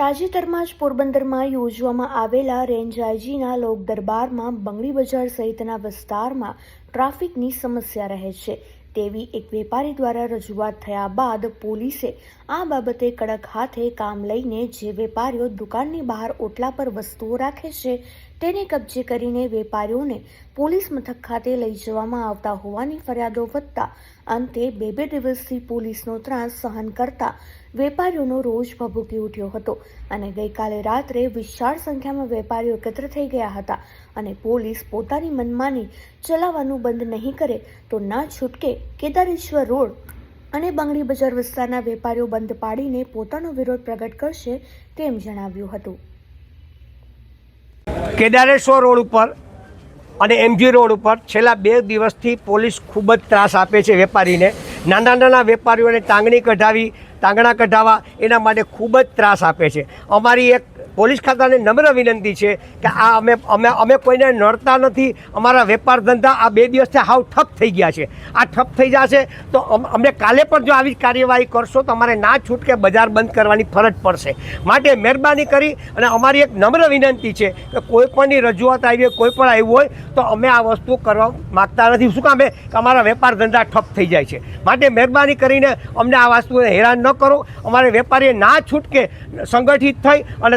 તાજેતરમાં જ પોરબંદરમાં યોજવામાં આવેલા રેન્જ આઈજીના લોક દરબારમાં બંગડી બજાર સહિતના વિસ્તારમાં ટ્રાફિકની સમસ્યા રહે છે. તેવી એક વેપારી દ્વારા રજૂઆત થયા બાદ પોલીસે આ બાબતે કડક હાથે કામ લઈને જે વેપારીઓ દુકાનની બહાર ઓટલા પર વસ્તુઓ રાખે છે તેને કબજે કરીને વેપારીઓને પોલીસ મથક ખાતે લઈ જવામાં આવતા હોવાની ફરિયાદો વધતા અંતે બે બે દિવસથી પોલીસનો ત્રાસ સહન કરતા વેપારીઓનો રોષ ભભૂકી ઉઠ્યો હતો અને ગઈકાલે રાત્રે વિશાળ સંખ્યામાં વેપારીઓ એકત્ર થઈ ગયા હતા અને પોલીસ પોતાની મનમાની ચલાવવાનું બંધ નહીં કરે તો ના છૂટકે કેદારેશ્વર રોડ અને બંગડી બજાર વિસ્તારના વેપારીઓ બંધ પાડીને પોતાનો વિરોધ પ્રગટ કરશે તેમ જણાવ્યું હતું. કેદારેશ્વર રોડ ઉપર અને એમજી રોડ ઉપર છેલ્લા બે દિવસથી પોલીસ ખૂબ જ ત્રાસ આપે છે વેપારીને. નાના નાના વેપારીઓને ટાંગણી કઢાવી ટાંગણા કઢાવવા એના માટે ખૂબ જ ત્રાસ આપે છે. અમારી એક પોલીસ ખાતાને નમ્ર વિનંતી છે કે આ અમે અમે અમે કોઈને નડતા નથી. અમારા વેપાર ધંધા આ બે દિવસથી હાવ ઠપ થઈ ગયા છે. આ ઠપ થઈ જશે તો અમ- અમને કાલે પણ જો આવી કાર્યવાહી કરશો તો અમારે ના છૂટકે બજાર બંધ કરવાની ફરજ પડશે. માટે મહેરબાની કરી અને અમારી એક નમ્ર વિનંતી છે કે કોઈ પણની રજૂઆત આવી હોય, કોઈ પણ આવ્યું હોય તો અમે આ વસ્તુ કરવા માગતા નથી. શું કામે કે અમારા વેપાર ધંધા ઠપ થઈ જાય છે. માટે મહેરબાની કરીને અમને આ વસ્તુને હેરાન ન કરો, અમારે વેપારીએ ના છૂટકે સંગઠિત થઈ અને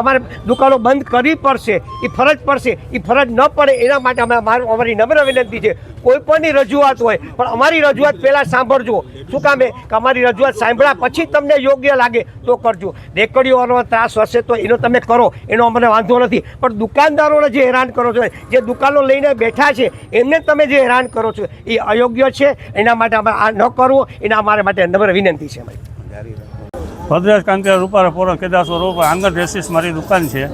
અમારે દુકાનો બંધ કરવી પડશે એ ફરજ પડશે એ ફરજ ન પડે એના માટે અમે અમારી નમ્ર વિનંતી છે. કોઈ પણની રજૂઆત હોય. પણ અમારી રજૂઆત પહેલાં સાંભળજો. શું કામે કે અમારી રજૂઆત સાંભળ્યા પછી તમને યોગ્ય લાગે, તો કરજો. રેકડીઓનો ત્રાસ હશે તો એનો તમે કરો. એનો અમને વાંધો નથી. પણ દુકાનદારોને જે હેરાન કરો છો, જે દુકાનો લઈને બેઠા છે, એમને તમે જે હેરાન કરો છો, એ અયોગ્ય છે? એના માટે અમે આ ન કરવું. એના અમારા માટે નમ્ર વિનંતી છે અમારી. ભદ્રેશ કાંતિયા, રૂપારા પોરણ કેદાસો રોડ આંગણ ડ્રેસીસ મારી દુકાન છે.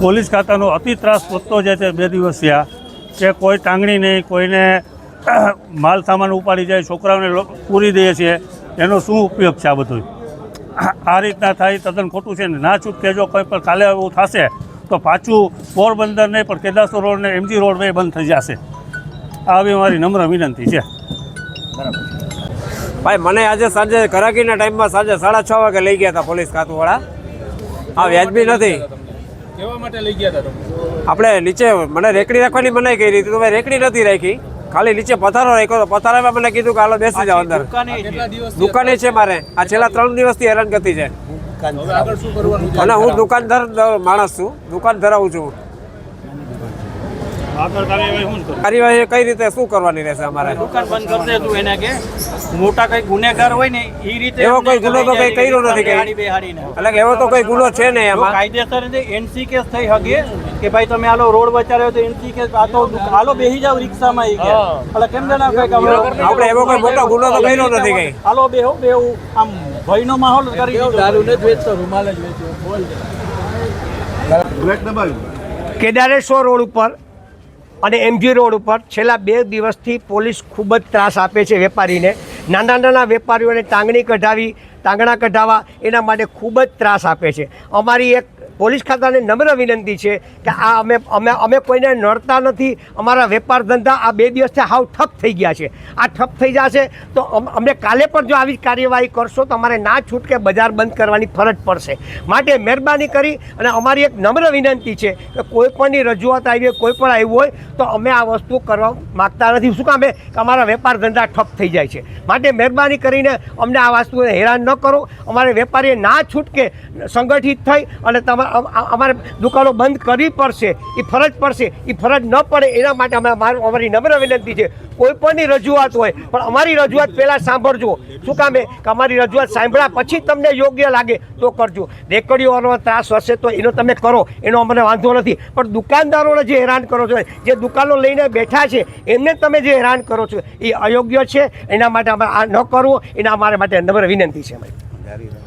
પોલીસ ખાતાનો અતિ ત્રાસ વધતો જાય છે બે દિવસ થયા કે કોઈ ટાંગણી નહીં, કોઈને માલ સામાન ઉપાડી જાય, છોકરાઓને પૂરી દઈએ છીએ, એનો શું ઉપયોગ છે આ બધું? આ રીતના થાય, તદ્દન ખોટું છે ને. ના છૂટ જો કોઈ પણ કાલે એવું થશે, તો પાછું પોરબંદર નહીં, પણ કેદાસો રોડ ને એમજી રોડ બે બંધ થઈ જશે. આવી મારી નમ્ર વિનંતી છે. ભાઈ, મને આજે સાંજે કરાકીના ટાઈમમાં સાંજે સાડા છ વાગે લઈ ગયા હતા પોલીસ ખાતું આ વ્યાજબી નથી. કેવા માટે લઈ ગયા હતા આપણે નીચે મને રેકડી રાખવાની મનાઈ કરી હતી તો મેં રેકડી નથી રાખી. ખાલી નીચે પથારો રાખ્યો તો પથારામાં મને કીધું કે હાલો બેસી જાવ અંદર. દુકાને છે. મારે. આ છેલ્લા ત્રણ દિવસથી હેરાન કરતી છે. હવે આગળ શું કરવાનું? છે અને હું દુકાનદાર માણસ છું. દુકાન ધરાવું છું. કાર્યવાહી કઈ રીતે શું કરવાની રહેશે અમારે? દુકાન બંધ કરી દે તું એને કે. મોટા કઈ ગુનેગાર હોય ને એ રીતે એવો કોઈ ગુનો તો કઈ કર્યો નથી કે એટલે કે એવો તો કોઈ ગુનો છે નહીં એમાં? કાયદેસર રીતે એનસી કેસ થઈ હગે કે ભાઈ તમે આલો રોડ બચાવ્યો તો એનસી કેસ આ તો આલો બેહી જાવ રિક્ષામાં ઈ કે. એટલે કેમ જણા કઈ કે આપણે એવો કોઈ મોટો ગુનો તો કર્યો નથી કઈ. આલો બેહો બેહુ. આમ ભયનો માહોલ કરી દીધો. દારૂ નથી વેચતો રૂમાલ જ વેચ્યો બોલ. કેદારેશ્વર રોડ ઉપર અને એમજી રોડ ઉપર છેલ્લા બે દિવસથી પોલીસ ખૂબ જ ત્રાસ આપે છે વેપારીને. નાના નાના વેપારીઓને ટાંગણી કઢાવી, ટાંગણા કઢાવવા એના માટે ખૂબ જ ત્રાસ આપે છે. અમારી એક પોલીસ ખાતાને નમ્ર વિનંતી છે કે આ અમે અમે અમે કોઈને નડતા નથી. અમારા વેપાર ધંધા આ બે દિવસથી હાવ ઠપ થઈ ગયા છે. આ ઠપ થઈ જશે તો અમ- અમને કાલે પણ જો આવી કાર્યવાહી કરશો તો અમારે ના છૂટકે બજાર બંધ કરવાની ફરજ પડશે. માટે મહેરબાની કરી અને અમારી એક નમ્ર વિનંતી છે કે કોઈ પણની રજૂઆત આવી હોય, કોઈ પણ આવ્યું હોય તો અમે આ વસ્તુ કરવા માગતા નથી. શું કામે કે અમારા વેપાર ધંધા ઠપ થઈ જાય છે. માટે મહેરબાની કરીને અમને આ વસ્તુને હેરાન ન કરો. અમારે વેપારીએ ના છૂટકે સંગઠિત થઈ અને તમારે અમારે દુકાનો બંધ કરવી પડશે, એ ફરજ પડશે, એ ફરજ ન પડે એના માટે અમે અમારી નમ્ર વિનંતી છે. કોઈ પણની રજૂઆત હોય, પણ અમારી રજૂઆત પહેલાં સાંભળજો. શું કામે કે અમારી રજૂઆત સાંભળ્યા પછી તમને યોગ્ય લાગે, તો કરજો. રેકડીઓનો ત્રાસ હશે તો એનો તમે કરો, એનો અમને વાંધો નથી. પણ દુકાનદારોને જે હેરાન કરો છો, જે દુકાનો લઈને બેઠા છે, એમને તમે જે હેરાન કરો છો, એ અયોગ્ય છે? એના માટે અમે આ ન કરવું, એના અમારા માટે નમ્ર વિનંતી છે અમારી